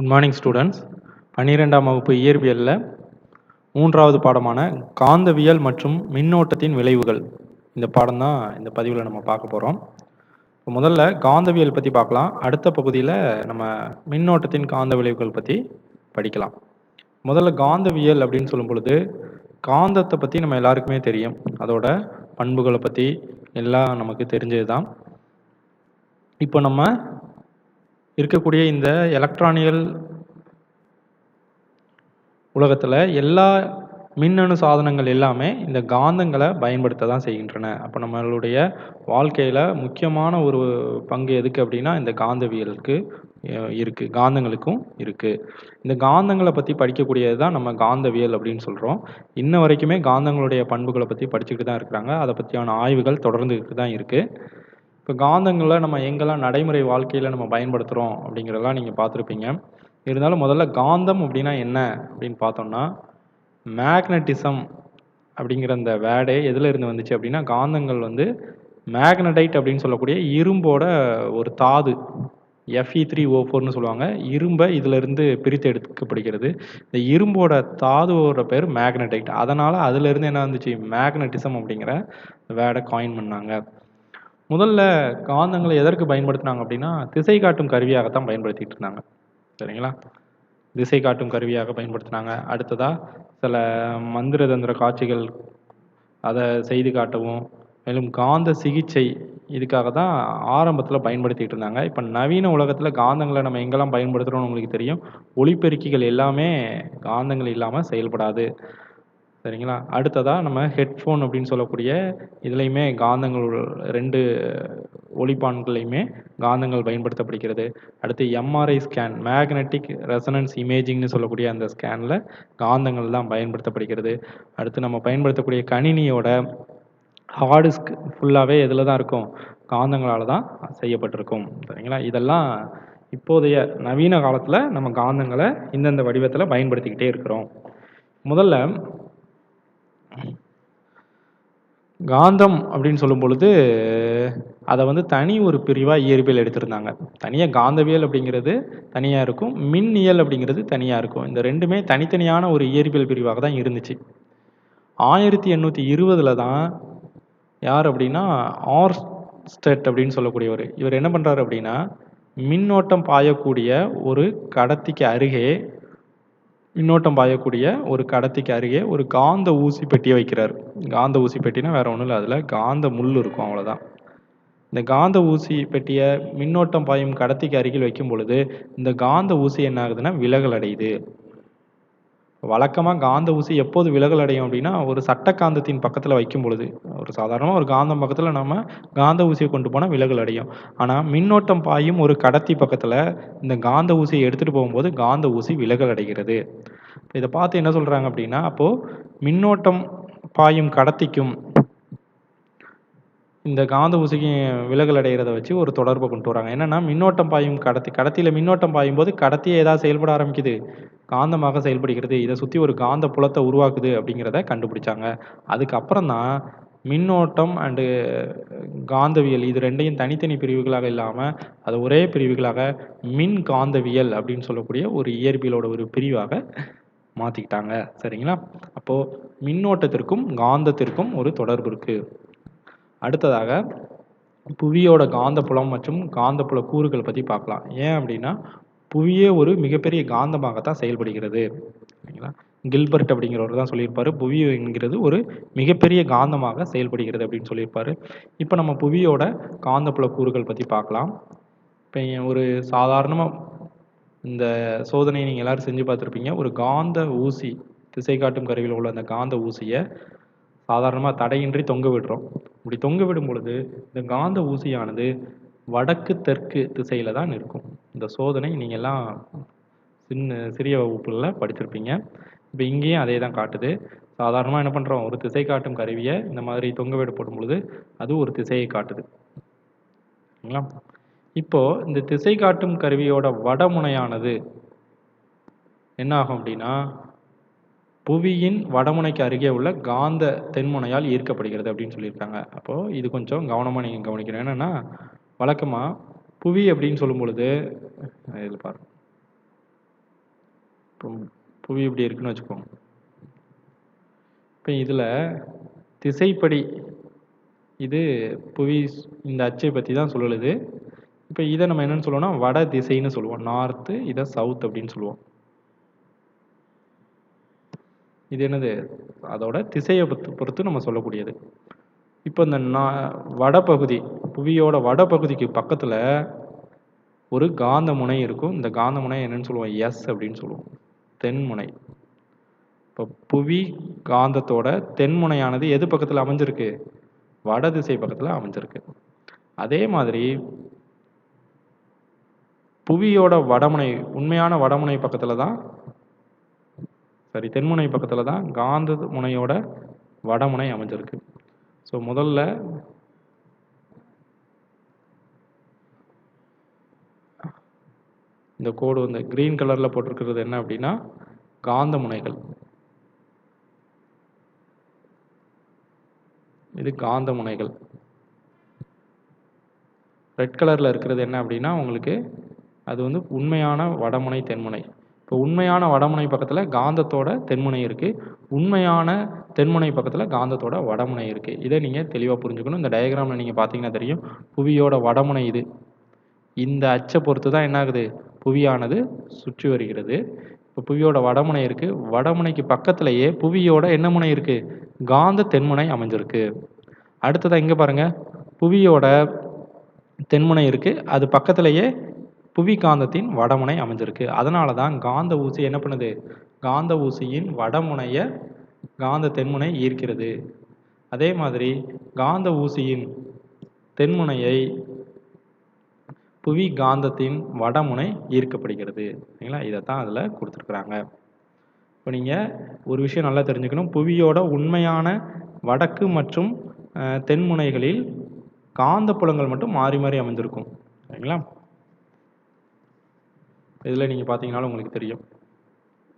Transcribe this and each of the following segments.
Good morning students பன்னிரெண்டாம் வகுப்பு இயற்பியலில் மூன்றாவது பாடமான காந்தவியல் மற்றும் மின்னோட்டத்தின் விளைவுகள். இந்த பாடம் தான் இந்த பதிவில் நம்ம பார்க்க போகிறோம் இப்போ முதல்ல காந்தவியல் பற்றி பார்க்கலாம். அடுத்த பகுதியில் நம்ம மின்னோட்டத்தின் காந்த விளைவுகள் பற்றி படிக்கலாம். முதல்ல காந்தவியல் அப்படின்னு சொல்லும் பொழுது காந்தத்தை பற்றி நம்ம எல்லாருக்குமே தெரியும். அதோட பண்புகளை பற்றி எல்லாம் நமக்கு தெரிஞ்சது தான் இப்போ நம்ம இருக்கக்கூடிய இந்த எலக்ட்ரானியல் உலகத்தில் எல்லா மின்னணு சாதனங்கள் எல்லாமே இந்த காந்தங்களை பயன்படுத்த தான் செய்கின்றன. அப்போ நம்மளுடைய வாழ்க்கையில் முக்கியமான ஒரு பங்கு எதுக்கு அப்படின்னா இந்த காந்தவியலுக்கு இருக்குது இருக்கு. காந்தங்களுக்கும் இருக்கு. இந்த காந்தங்களை பற்றி படிக்கக்கூடியது தான் நம்ம காந்தவியல் அப்படின்னு சொல்கிறோம் இன்ன வரைக்குமே காந்தங்களுடைய பண்புகளை பற்றி படிச்சுக்கிட்டு தான் இருக்கிறாங்க. அதை பற்றியான ஆய்வுகள் தொடர்ந்துக்கிட்டு தான் இருக்குது இப்போ காந்தங்களை நம்ம எங்கெல்லாம் நடைமுறை வாழ்க்கையில் நம்ம பயன்படுத்துகிறோம் அப்படிங்கிறதெல்லாம் நீங்கள் பார்த்துருப்பீங்க. இருந்தாலும் முதல்ல காந்தம் அப்படின்னா என்ன அப்படின்னு பார்த்தோம்னா மேக்னட்டிசம் அப்படிங்கிற அந்த வேடே எதில் இருந்து வந்துச்சு அப்படின்னா காந்தங்கள் வந்து மேக்னடைட் அப்படின்னு சொல்லக்கூடிய இரும்போட ஒரு தாது எஃப்இ த்ரீ ஓ ஃபோர்னு சொல்லுவாங்க. இரும்பை இதிலிருந்து பிரித்து எடுக்கப்படுகிறது. இந்த இரும்போட தாதுவோட பேர் மேக்னடைட் அதனால் அதிலிருந்து என்ன வந்துச்சு? மேக்னட்டிசம் அப்படிங்கிற வேடை காயின் பண்ணாங்க. முதல்ல காந்தங்களை எதற்கு பயன்படுத்தினாங்க அப்படின்னா திசை காட்டும் கருவியாகத்தான் பயன்படுத்திட்டு இருந்தாங்க. சரிங்களா? திசை காட்டும் கருவியாக பயன்படுத்தினாங்க. அடுத்ததாக சில மந்திர தந்திர காட்சிகள் அதை செய்து காட்டவும் மேலும் காந்த சிகிச்சை இதுக்காக தான் ஆரம்பத்தில் பயன்படுத்திட்டு இருந்தாங்க. இப்போ நவீன உலகத்தில் காந்தங்களை நம்ம எங்கெல்லாம் பயன்படுத்துகிறோம்னு உங்களுக்கு தெரியும். ஒளிப்பெருக்கிகள் எல்லாமே காந்தங்கள் இல்லாமல் செயல்படாது. சரிங்களா? அடுத்ததாக நம்ம ஹெட்ஃபோன் அப்படின்னு சொல்லக்கூடிய இதுலேயுமே காந்தங்கள் ரெண்டு ஒளிப்பான்கள்லையுமே காந்தங்கள் பயன்படுத்தப்படுகிறது. அடுத்து எம்ஆர்ஐ ஸ்கேன் மேக்னெட்டிக் ரெசனன்ஸ் இமேஜிங்னு சொல்லக்கூடிய அந்த ஸ்கேனில் காந்தங்கள் தான் பயன்படுத்தப்படுகிறது. அடுத்து நம்ம பயன்படுத்தக்கூடிய கணினியோட ஹார்ட் டிஸ்க் ஃபுல்லாகவே இதில் தான் இருக்கும். காந்தங்களால் தான் செய்யப்பட்டிருக்கும். சரிங்களா? இதெல்லாம் இப்போதைய நவீன காலத்தில் நம்ம காந்தங்களை இந்தந்த வடிவத்தில் பயன்படுத்திக்கிட்டே இருக்கிறோம். முதல்ல காந்தம் அப்படின்னு சொல்லும் பொழுது அதை வந்து தனி ஒரு பிரிவாக இயற்பியல் எடுத்திருந்தாங்க. தனியாக காந்தவியல் அப்படிங்கிறது தனியாக இருக்கும் மின்னியல் அப்படிங்கிறது தனியாக இருக்கும். இந்த ரெண்டுமே தனித்தனியான ஒரு இயற்பியல் பிரிவாக தான் இருந்துச்சு. ஆயிரத்தி எண்ணூற்றி இருபதில் தான் யார் அப்படின்னா ஆர்ஸ்டெட் அப்படின்னு சொல்லக்கூடியவர். இவர் என்ன பண்ணுறாரு அப்படின்னா மின்னோட்டம் பாயக்கூடிய ஒரு கடத்திக்கு அருகே மின்னோட்டம் பாயக்கூடிய ஒரு கடத்திக்கு அருகே ஒரு காந்த ஊசி பெட்டியை வைக்கிறார். காந்த ஊசி பெட்டினா வேற ஒன்றும் இல்லை. அதில் காந்த முள் இருக்கும். அவ்வளோதான் இந்த காந்த ஊசி பெட்டியை மின்னோட்டம் பாயும் கடத்திக்கு அருகில் வைக்கும் பொழுது இந்த காந்த ஊசி என்ன ஆகுதுன்னா விலகல் அடையுது. வழக்கமாக காந்த ஊசி எப்போது விலகல் அடையும் அப்படின்னா ஒரு சட்ட காந்தத்தின் பக்கத்தில் வைக்கும் பொழுது. ஒரு சாதாரணமாக ஒரு காந்தம் பக்கத்தில் நம்ம காந்த ஊசியை கொண்டு போனால் விலகல் அடையும். ஆனால் மின்னோட்டம் பாயும் ஒரு கடத்தி பக்கத்தில் இந்த காந்த ஊசியை எடுத்துகிட்டு போகும்போது காந்த ஊசி விலகல் அடைகிறது. இதை பார்த்து என்ன சொல்கிறாங்க அப்படின்னா அப்போது மின்னோட்டம் பாயும் கடத்திக்கும் இந்த காந்த ஊசிக்கு விலகல் அடைகிறத வச்சு ஒரு தொடர்பை கொண்டு வராங்க. என்னென்னா மின்னோட்டம் பாயும் கடத்தி கடத்தியில் மின்னோட்டம் பாயும் போது கடத்தியே ஏதாவது செயல்பட ஆரம்பிக்குது. காந்தமாக செயல்படுகிறது இதை சுற்றி ஒரு காந்த புலத்தை உருவாக்குது அப்படிங்கிறத கண்டுபிடிச்சாங்க. அதுக்கப்புறம் தான் மின்னோட்டம் அண்டு காந்தவியல் இது ரெண்டையும் தனித்தனி பிரிவுகளாக இல்லாமல் அது ஒரே பிரிவுகளாக மின் காந்தவியல் அப்படின்னு சொல்லக்கூடிய ஒரு இயற்பியலோட ஒரு பிரிவாக மாற்றிக்கிட்டாங்க சரிங்களா? அப்போது மின்னோட்டத்திற்கும் காந்தத்திற்கும் ஒரு தொடர்பு இருக்குது அடுத்ததாக புவியோட காந்தப்புலம் மற்றும் காந்தப்புல கூறுகள் பற்றி பார்க்கலாம். ஏன் அப்படின்னா புவியே ஒரு மிகப்பெரிய காந்தமாகத்தான் செயல்படுகிறது. சரிங்களா? கில்பர்ட் அப்படிங்கிறவர் தான் சொல்லியிருப்பாரு. புவி என்கிறது ஒரு மிகப்பெரிய காந்தமாக செயல்படுகிறது அப்படின்னு சொல்லியிருப்பாரு. இப்போ நம்ம புவியோட காந்தப்புல கூறுகள் பற்றி பார்க்கலாம். இப்போ ஒரு சாதாரணமாக இந்த சோதனையை நீங்கள் எல்லாரும் செஞ்சு பார்த்துருப்பீங்க. ஒரு காந்த ஊசி திசை காட்டும் கருவியில் உள்ள அந்த காந்த ஊசியை சாதாரணமாக தடையின்றி தொங்க விடுறோம். இப்படி தொங்க விடும் பொழுது இந்த காந்த ஊசியானது வடக்கு தெற்கு திசையில தான் இருக்கும். இந்த சோதனை நீங்க எல்லாம் சின்ன சிறிய வகுப்புல படிச்சிருப்பீங்க. இப்போ இங்கேயும் அதே தான் காட்டுது. சாதாரணமாக என்ன பண்ணுறோம் ஒரு திசை காட்டும் கருவியை இந்த மாதிரி தொங்க வீடு போடும் பொழுது அது ஒரு திசையை காட்டுது. சரிங்களா இப்போ இந்த திசை காட்டும் கருவியோட வடமுனையானது என்ன ஆகும் அப்படின்னா புவியின் வடமுனைக்கு அருகே உள்ள காந்த தென்முனையால் ஈர்க்கப்படுகிறது அப்படின்னு சொல்லியிருக்காங்க. அப்போது இது கொஞ்சம் கவனமாக நீங்கள் கவனிக்கணும். என்னென்னா வழக்கமாக புவி அப்படின்னு சொல்லும் பொழுது இதில் பாருங்க. இப்போ புவி இப்படி இருக்குன்னு வச்சுக்கோங்க. இப்போ இதில் திசைப்படி இது புவி இந்த அச்சை பற்றி தான் சொல்லுது இப்போ இதை நம்ம என்னென்னு சொல்லுவோம்னா வட திசைன்னு சொல்லுவோம். நார்த்து இதை சவுத் அப்படின்னு சொல்லுவோம். இது என்னது? அதோட திசையை பொறுத்து பொறுத்து நம்ம சொல்லக்கூடியது. இப்போ இந்த நான் வடபகுதி புவியோட வடபகுதிக்கு பக்கத்தில் ஒரு காந்த முனை இருக்கும். இந்த காந்த முனை என்னன்னு சொல்லுவோம். எஸ் அப்படின்னு சொல்லுவோம். தென்முனை. இப்போ புவி காந்தத்தோட தென்முனையானது எது பக்கத்தில் அமைஞ்சிருக்கு? வட திசை பக்கத்தில் அமைஞ்சிருக்கு. அதே மாதிரி புவியோட வடமுனை உண்மையான வடமுனை பக்கத்தில் தான் சரி தென்முனை பக்கத்தில் தான் காந்த முனையோட வடமுனை அமைஞ்சிருக்கு. ஸோ முதல்ல இந்த கோடு வந்து க்ரீன் கலரில் போட்டிருக்கிறது என்ன அப்படின்னா காந்த முனைகள். இது காந்த முனைகள். ரெட் கலரில் இருக்கிறது என்ன அப்படின்னா உங்களுக்கு அது வந்து உண்மையான வடமுனை தென்முனை. இப்போ உண்மையான வடமுனை பக்கத்தில் காந்தத்தோட தென்முனை இருக்குது உண்மையான தென்முனை பக்கத்தில் காந்தத்தோட வடமுனை இருக்குது இதை நீங்கள் தெளிவாக புரிஞ்சுக்கணும். இந்த டயக்ராமில் நீங்கள் பார்த்தீங்கன்னா தெரியும். புவியோட வடமுனை இது. இந்த அச்சை பொறுத்து தான் என்ன ஆகுது புவியானது சுற்றி வருகிறது. இப்போ புவியோட வடமுனை இருக்குது வடமுனைக்கு பக்கத்திலேயே புவியோட என்ன முனை இருக்குது காந்த தென்முனை அமைஞ்சிருக்கு. அடுத்ததாக இங்கே பாருங்க. புவியோட தென்முனை இருக்குது அது பக்கத்திலேயே புவி காந்தத்தின் வடமுனை அமைஞ்சிருக்கு. அதனால தான் காந்த ஊசி என்ன பண்ணுது? காந்த ஊசியின் வடமுனைய காந்த தென்முனை ஈர்க்கிறது. அதே மாதிரி காந்த ஊசியின் தென்முனையை புவி காந்தத்தின் வடமுனை ஈர்க்கப்படுகிறது. சரிங்களா? இதைத்தான் அதில் கொடுத்துருக்குறாங்க. இப்போ நீங்கள் ஒரு விஷயம் நல்லா தெரிஞ்சுக்கணும். புவியோட உண்மையான வடக்கு மற்றும் தென்முனைகளில் காந்த புலங்கள் மட்டும் மாறி மாறி அமைஞ்சிருக்கும். சரிங்களா? இதில் நீங்கள் பார்த்தீங்கனாலும் உங்களுக்கு தெரியும்.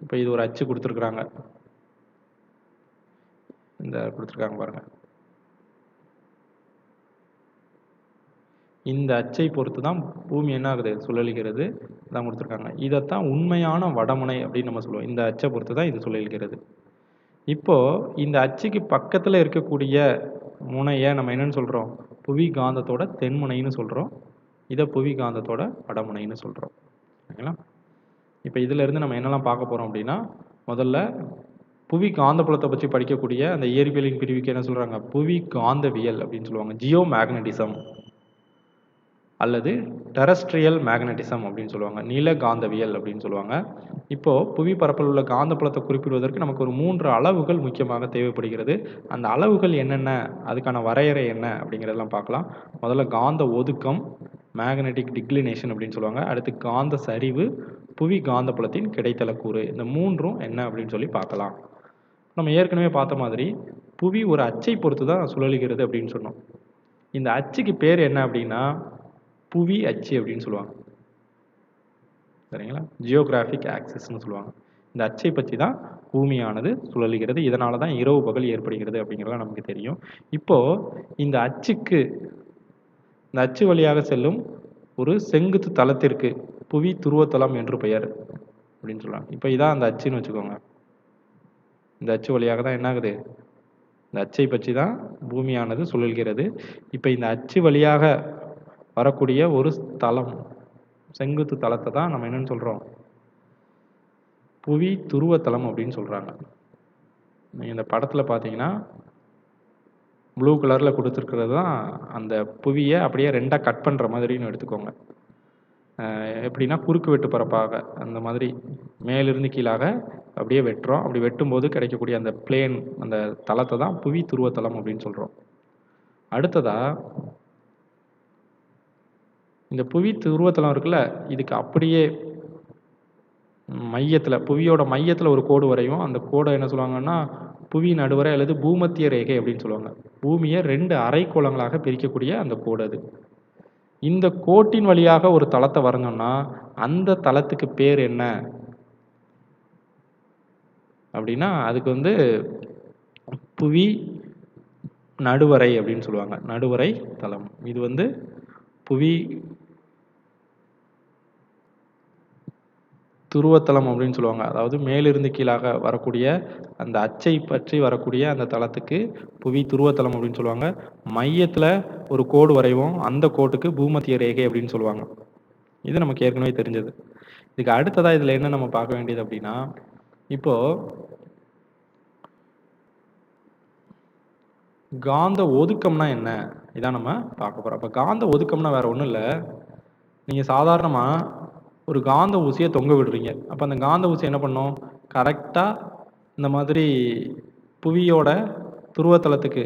இப்போ இது ஒரு அச்சு கொடுத்துருக்குறாங்க. இந்த கொடுத்துருக்காங்க பாருங்கள் இந்த அச்சை பொறுத்து தான் பூமி என்ன ஆகுது? சுழல்கிறது. தான் கொடுத்துருக்காங்க. இதைத்தான் உண்மையான வடமுனை அப்படின்னு நம்ம சொல்லுவோம். இந்த அச்சை பொறுத்து தான் இது சுழல்கிறது. இப்போது இந்த அச்சுக்கு பக்கத்தில் இருக்கக்கூடிய முனையை நம்ம என்னன்னு சொல்கிறோம் புவி காந்தத்தோட தென்முனைன்னு சொல்கிறோம் இதை புவி காந்தத்தோட வடமுனைன்னு சொல்கிறோம் ஓகேங்களா? இப்போ இதுல இருந்து நம்ம என்னெல்லாம் பார்க்க போகிறோம் அப்படின்னா முதல்ல புவி காந்தப்புலத்தை பற்றி படிக்கக்கூடிய அந்த இயற்பியலின் பிரிவுக்கு என்ன சொல்கிறாங்க புவி காந்தவியல் அப்படின்னு சொல்லுவாங்க. ஜியோ மேக்னட்டிசம் அல்லது டெரஸ்ட்ரியல் மேக்னட்டிசம் அப்படின்னு சொல்லுவாங்க. நில காந்தவியல் அப்படின்னு சொல்லுவாங்க. இப்போது புவி பரப்பில் உள்ள காந்தப்புலத்தை குறிப்பிடுவதற்கு நமக்கு ஒரு மூன்று அளவுகள் முக்கியமாக தேவைப்படுகிறது. அந்த அளவுகள் என்னென்ன? அதுக்கான வரையறை என்ன? அப்படிங்கிறதெல்லாம் பார்க்கலாம். முதல்ல காந்த ஒதுக்கம் மேக்னெட்டிக் டிக்ளினேஷன் அப்படின்னு சொல்லுவாங்க. அடுத்து காந்த சரிவு புவி காந்தப்புலத்தின் கிடைத்தல கூறு. இந்த மூன்றும் என்ன அப்படின்னு சொல்லி பார்க்கலாம். நம்ம ஏற்கனவே பார்த்த மாதிரி புவி ஒரு அச்சை பொறுத்து தான் சுழலுகிறது அப்படின்னு சொன்னோம். இந்த அச்சுக்கு பேர் என்ன அப்படின்னா புவி அச்சு அப்படின்னு சொல்லுவாங்க. சரிங்களா? ஜியோகிராஃபிக் ஆக்சஸ்ன்னு சொல்லுவாங்க. இந்த அச்சை பற்றி தான் பூமியானது சுழலுகிறது. இதனால தான் இரவு பகல் ஏற்படுகிறது அப்படிங்கிறதெல்லாம் நமக்கு தெரியும். இப்போ இந்த அச்சுக்கு இந்த அச்சு வழியாக செல்லும் ஒரு செங்குத்து தளத்திற்கு புவி துருவத்தலம் என்று பெயர் அப்படின்னு சொல்லுவாங்க. இப்போ இதான் அந்த அச்சுன்னு வச்சுக்கோங்க. இந்த அச்சு வழியாக தான் என்ன ஆகுது இந்த அச்சை பற்றி தான் பூமியானது சுழல்கிறது. இப்போ இந்த அச்சு வழியாக வரக்கூடிய ஒரு தளம் செங்குத்து தளத்தை தான் நம்ம என்னன்னு சொல்கிறோம் புவி துருவத்தலம் அப்படின்னு சொல்கிறாங்க நீங்கள் இந்த படத்தில் பார்த்தீங்கன்னா ப்ளூ கலரில் கொடுத்துருக்கிறது தான் அந்த புவியை அப்படியே ரெண்டாக கட் பண்ணுற மாதிரின்னு எடுத்துக்கோங்க. எப்படின்னா குறுக்கு வெட்டு பரப்பாக அந்த மாதிரி மேலிருந்து கீழாக அப்படியே வெட்டுறோம். அப்படி வெட்டும்போது கிடைக்கக்கூடிய அந்த பிளேன் அந்த தளத்தை தான் புவி துருவத்தலம் அப்படின்னு சொல்கிறோம் அடுத்ததா இந்த புவி துருவத்தலம் இருக்குல்ல இதுக்கு அப்படியே மையத்தில் புவியோட மையத்தில் ஒரு கோடு வரையும் அந்த கோடை என்ன சொல்லுவாங்கன்னா புவி நடுவரை அல்லது பூமத்திய ரேகை அப்படின்னு சொல்லுவாங்க. பூமியை ரெண்டு அரைக்கோளங்களாக பிரிக்கக்கூடிய அந்த கோடு அது. இந்த கோட்டின் வழியாக ஒரு தளத்தை வரைஞ்சோம்னா அந்த தளத்துக்கு பேர் என்ன? அப்படின்னா அதுக்கு வந்து புவி நடுவரை அப்படின்னு சொல்லுவாங்க. நடுவரை தளம். இது வந்து புவி துருவத்தலம் அப்படின்னு சொல்லுவாங்க. அதாவது மேலிருந்து கீழாக வரக்கூடிய அந்த அச்சை பற்றி வரக்கூடிய அந்த தளத்துக்கு புவி துருவத்தலம் அப்படின்னு சொல்லுவாங்க. மையத்தில் ஒரு கோடு வரைவோம். அந்த கோட்டுக்கு பூமத்திய ரேகை அப்படின்னு சொல்லுவாங்க. இது நமக்கு ஏற்கனவே தெரிஞ்சது. இதுக்கு அடுத்ததாக இதில் என்ன நம்ம பார்க்க வேண்டியது அப்படின்னா இப்போ காந்த ஒதுக்கம்னா என்ன? இதான் நம்ம பார்க்க போகிறோம் அப்போ காந்த ஒதுக்கம்னா வேறு ஒன்றும் இல்லை. நீங்கள் சாதாரணமாக ஒரு காந்த ஊசியை தொங்க விடுறீங்க. அப்போ அந்த காந்த ஊசி என்ன பண்ணும்? கரெக்டாக இந்த மாதிரி புவியோட துருவத்தலத்துக்கு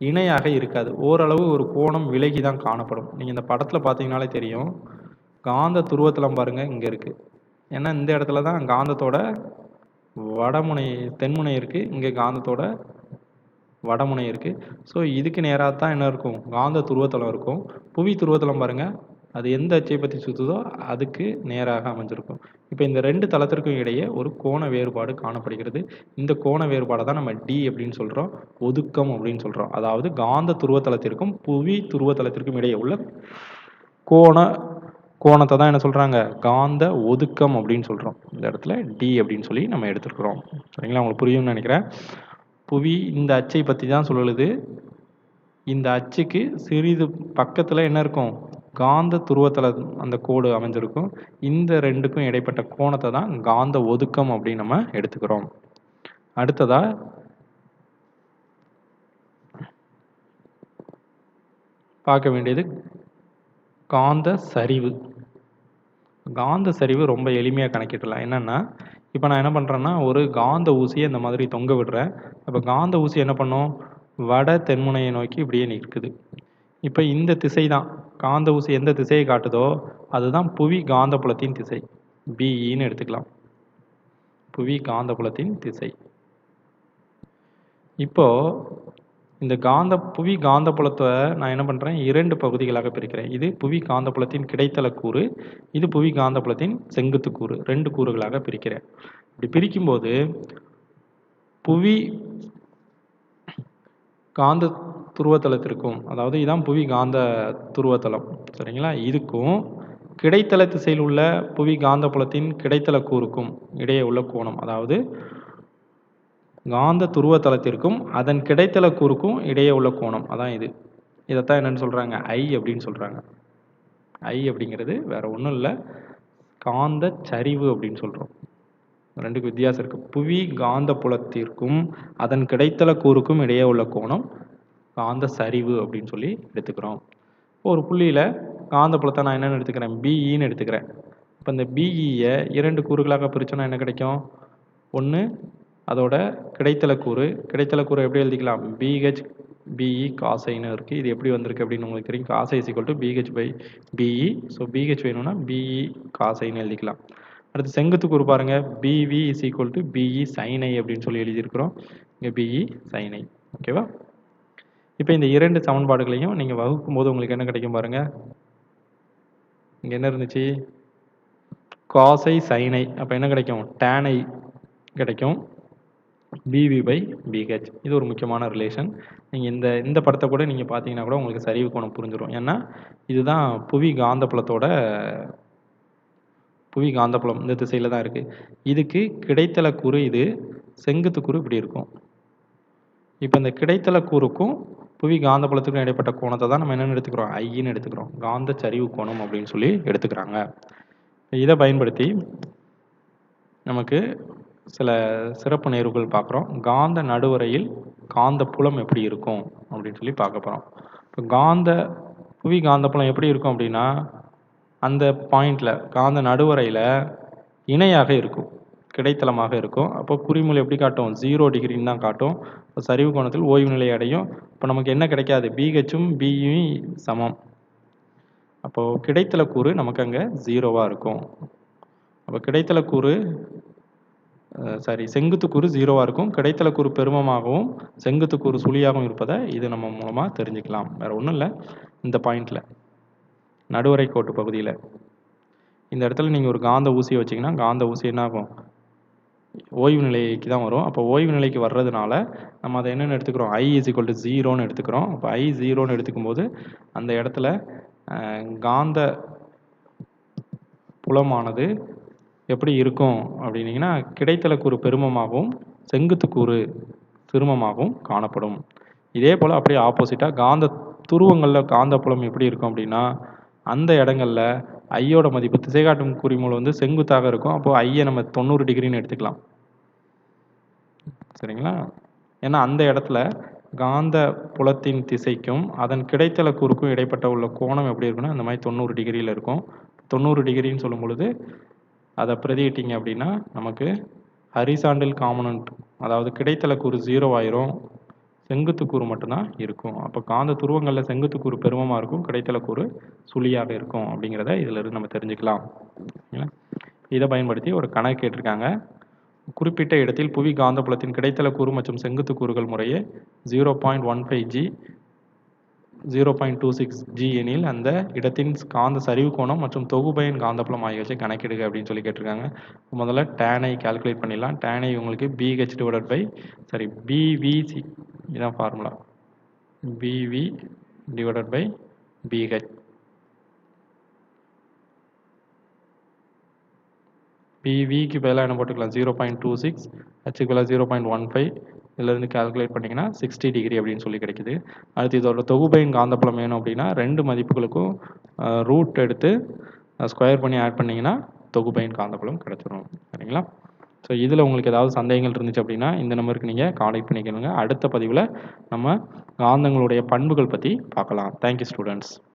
இணையாக இருக்காது. ஓரளவு ஒரு கோணம் விலகி தான் காணப்படும். நீங்கள் இந்த படத்தில் பார்த்தீங்கனாலே தெரியும். காந்த துருவத்தலம் பாருங்கள் இங்கே இருக்குது ஏன்னா இந்த இடத்துல தான் காந்தத்தோட வடமுனை தென்முனை இருக்குது இங்கே காந்தத்தோட வடமுனை இருக்குது ஸோ இதுக்கு நேராக தான் என்ன இருக்கும்? காந்த துருவத்தலம் இருக்கும். புவி துருவத்தலம் பாருங்கள் அது எந்த அச்சை பற்றி சுற்றுதோ அதுக்கு நேராக அமைஞ்சிருக்கும். இப்போ இந்த ரெண்டு தளத்திற்கும் இடையே ஒரு கோண வேறுபாடு காணப்படுகிறது. இந்த கோண வேறுபாடை தான் நம்ம டி அப்படின்னு சொல்கிறோம் ஒதுக்கம் அப்படின்னு சொல்கிறோம் அதாவது காந்த துருவத்தலத்திற்கும் புவி துருவத்தலத்திற்கும் இடையே உள்ள கோண கோணத்தை தான் என்ன சொல்கிறாங்க காந்த ஒதுக்கம் அப்படின்னு சொல்கிறோம் இந்த இடத்துல டி அப்படின்னு சொல்லி நம்ம எடுத்துருக்குறோம். சரிங்களா? உங்களுக்கு புரியும்னு நினைக்கிறேன். புவி இந்த அச்சை பற்றி தான் சொல்லுது இந்த அச்சுக்கு சிறிது பக்கத்தில் என்ன இருக்கும்? காந்த துருவத்தில் அந்த கோடு அமைஞ்சிருக்கும். இந்த ரெண்டுக்கும் இடைப்பட்ட கோணத்தை தான் காந்த ஒதுக்கம் அப்படின்னு நம்ம எடுத்துக்கிறோம். அடுத்ததா பார்க்க வேண்டியது காந்த சரிவு. காந்த சரிவு ரொம்ப எளிமையாக கணக்கிடலாம். என்னென்னா இப்போ நான் என்ன பண்ணுறேன்னா ஒரு காந்த ஊசியை இந்த மாதிரி தொங்க விடுறேன். அப்போ காந்த ஊசி என்ன பண்ணும்? வட தென்முனையை நோக்கி இப்படியே நிற்குது. இப்போ இந்த திசை தான் காந்த ஊசி எந்த திசையை காட்டுதோ அதுதான் புவி காந்தப்புலத்தின் திசை. பிஇன்னு எடுத்துக்கலாம். புவி காந்தப்புலத்தின் திசை. இப்போ இந்த காந்த புவி காந்தப்புலத்தை நான் என்ன பண்ணுறேன் இரண்டு பகுதிகளாக பிரிக்கிறேன். இது புவி காந்தப்புலத்தின் கிடைத்தல கூறு இது புவி காந்தப்புலத்தின் செங்குத்து கூறு. ரெண்டு கூறுகளாக பிரிக்கிறேன். இப்படி பிரிக்கும்போது புவி காந்த துருவத்தலத்திற்கும். அதாவது இதான் புவி காந்த துருவத்தலம். சரிங்களா? இதுக்கும் கிடைத்தல திசையில் உள்ள புவி காந்தப்புலத்தின் கிடைத்தல கூறுக்கும் இடையே உள்ள கோணம். அதாவது காந்த துருவத்தலத்திற்கும் அதன் கிடைத்தல கூறுக்கும் இடையே உள்ள கோணம். அதான் இது. இதைத்தான் என்னன்னு சொல்கிறாங்க ஐ அப்படின்னு சொல்கிறாங்க ஐ அப்படிங்கிறது வேற ஒன்றும் இல்லை. காந்த சரிவு அப்படின்னு சொல்கிறோம் ரெண்டுக்கு வித்தியாசம் இருக்குது புவி காந்த புலத்திற்கும் அதன் கிடைத்தல கூறுக்கும் இடையே உள்ள கோணம். காந்த சரிவு அப்படின்னு சொல்லி எடுத்துக்கிறோம். ஒரு புள்ளியில் காந்தப்புலத்தை நான் என்னென்னு எடுத்துக்கிறேன்? பிஇன்னு எடுத்துக்கிறேன். இப்போ இந்த பிஇயை இரண்டு கூறுகளாக பிரித்தோன்னா என்ன கிடைக்கும்? ஒன்று அதோட கிடைத்தல கூறு. கிடைத்தல கூறு எப்படி எழுதிக்கலாம்? பிஹெச் பிஇ காசைன்னு இருக்குது இது எப்படி வந்திருக்கு அப்படின்னு உங்களுக்கு தெரியும். Cosine is equal to PH by PE so PH வேணும்னா பிஇ காசைன்னு எழுதிக்கலாம். அடுத்து செங்குத்து கூறு பாருங்கள் PV is equal to PE sine அப்படின்னு சொல்லி எழுதியிருக்கிறோம். இங்கே பிஇ சைனை ஓகேவா இப்போ இந்த இரண்டு சமன்பாடுகளையும் நீங்கள் வகுக்கும் போது உங்களுக்கு என்ன கிடைக்கும் பாருங்கள் இங்கே என்ன இருந்துச்சு? காசை சைனை. அப்போ என்ன கிடைக்கும்? டேனை கிடைக்கும். பிவி பை பிஹெச் இது ஒரு முக்கியமான ரிலேஷன் நீங்கள் இந்த இந்த படத்தை கூட நீங்கள் பார்த்தீங்கன்னா கூட உங்களுக்கு சரிவு கோணம் புரிஞ்சிடும் ஏன்னா இதுதான் புவி காந்தப்புலத்தோட புவி காந்தப்புலம் இந்த திசையில் தான் இருக்குது இதுக்கு கிடைத்தல கூறு இது செங்குத்து கூறு இப்படி இருக்கும். இப்போ இந்த கிடைத்தல கூறுக்கும் புவி காந்தப்புலத்துக்கும் இடைப்பட்ட கோணத்தை தான் நம்ம என்னென்னு எடுத்துக்கிறோம்? ஐன்னு எடுத்துக்கிறோம். காந்த சரிவு கோணம் அப்படின்னு சொல்லி எடுத்துக்கிறாங்க. இதை பயன்படுத்தி நமக்கு சில சிறப்பு நேர்வுகள் பார்க்குறோம். காந்த நடுவரையில் காந்த புலம் எப்படி இருக்கும் அப்படின்னு சொல்லி பார்க்க போகிறோம் இப்போ காந்த புவி காந்தப்புலம் எப்படி இருக்கும் அப்படின்னா அந்த பாயிண்டில் காந்த நடுவரையில் இணையாக இருக்கும். கிடைத்தளமாக இருக்கும். அப்போ குறிமுள் எப்படி காட்டும்? ஜீரோ டிகிரின்னு தான் காட்டும். இப்போ சரிவு கோணத்தில் ஓய்வு நிலை அடையும். இப்போ நமக்கு என்ன கிடைக்காது? பிஹெச்சும் பியும் சமம். அப்போது கிடைத்தல கூறு நமக்கு அங்கே ஜீரோவாக இருக்கும். அப்போ கிடைத்தல கூறு சாரி செங்குத்து கூறு ஜீரோவாக இருக்கும். கிடைத்தல கூறு பெருமமாகவும் செங்குத்து கூறு சுழியாகவும் இருப்பதை இது நம்ம மூலமாக தெரிஞ்சுக்கலாம். வேறு ஒன்றும் இல்லை. இந்த பாயிண்டில் நடுவரை கோட்டு பகுதியில். இந்த இடத்துல நீங்கள் ஒரு காந்த ஊசியை வச்சிங்கன்னா காந்த ஊசி என்ன ஆகும்? ஓய்வு நிலைக்கு தான் வரும். அப்போ ஓய்வு நிலைக்கு வர்றதுனால நம்ம அதை என்னென்னு எடுத்துக்கிறோம்? ஐ இஸ் ஈக்குவல் டு ஜீரோன்னு எடுத்துக்கிறோம். அப்போ ஐ ஜீரோன்னு எடுத்துக்கும் போது அந்த இடத்துல காந்த புலமானது எப்படி இருக்கும் அப்படின்னீங்கன்னா கிடைத்தல கூறு பெருமமாகவும் செங்குத்து கூறு சிறுமமாகவும் காணப்படும். இதே போல் அப்படியே ஆப்போசிட்டாக காந்த துருவங்களில் காந்த புலம் எப்படி இருக்கும் அப்படின்னா அந்த இடங்களில் ஐயோட மதிப்பு திசைகாட்டும் குறிமுள் வந்து செங்குத்தாக இருக்கும். அப்போ ஐயை நம்ம தொண்ணூறு டிகிரின்னு எடுத்துக்கலாம். சரிங்களா? ஏன்னா அந்த இடத்துல காந்த புலத்தின் திசைக்கும் அதன் கிடைத்தல கூறுக்கும் இடைப்பட்ட உள்ள கோணம் எப்படி இருக்குன்னா அந்த மாதிரி தொண்ணூறு டிகிரியில் இருக்கும். தொண்ணூறு டிகிரின்னு சொல்லும் பொழுது அதை பிரதியிட்டீங்க அப்படின்னா நமக்கு ஹரிசாண்டல் காமனன்ட் அதாவது கிடைத்தல கூறு ஜீரோ ஆயிரும். செங்குத்து கூறு மட்டும்தான் இருக்கும். அப்போ காந்த துருவங்களில் செங்குத்து கூறு பெருமமாக இருக்கும் கிடைத்தல கூறு சுழியாக இருக்கும் அப்படிங்கிறத இதிலிருந்து நம்ம தெரிஞ்சுக்கலாம். இதை பயன்படுத்தி ஒரு கணக்கு கேட்டிருக்காங்க. குறிப்பிட்ட இடத்தில் புவி காந்தப்புலத்தின் கிடைத்தல கூறு மற்றும் செங்குத்து கூறுகள் முறையே zero point one five G zero point two six G எனில் அந்த இடத்தின் காந்த சரிவு கோணம் மற்றும் தொகுபயன் காந்தப்புலம் ஆகியவற்றை கணக்கிடுங்க அப்படின்னு சொல்லி கேட்டிருக்காங்க. முதல்ல டேனை கால்குலேட் பண்ணிடலாம். டேனை உங்களுக்கு PH divided by sorry PVC இதான் formula PV divided by PH பிவிக்கு பதிலாக என்ன போட்டுக்கலாம்? ஜீரோ பாயிண்ட் டூ சிக்ஸ் ஹெச்சுக்கு பதிலாக ஜீரோ பாயிண்ட் ஒன் ஃபைவ் இதுலேருந்து கால்குலேட் பண்ணிங்கன்னா சிக்ஸ்டி டிகிரி அப்படின்னு சொல்லி கிடைக்குது. அடுத்து இதோட தொகுபையின் காந்தப்புலம் வேணும் அப்படின்னா ரெண்டு மதிப்புகளுக்கும் ரூட் எடுத்து ஸ்கொயர் பண்ணி ஆட் பண்ணிங்கன்னா தொகுபையின் காந்தப்புலம் கிடச்சிரும். சரிங்களா? ஸோ இதில் உங்களுக்கு ஏதாவது சந்தேகங்கள் இருந்துச்சு அப்படின்னா இந்த நம்பருக்கு நீங்கள் கான்டாக்ட் பண்ணிக்கணுங்க. அடுத்த பதிவில் நம்ம காந்தங்களுடைய பண்புகள் பற்றி பார்க்கலாம். Thank you students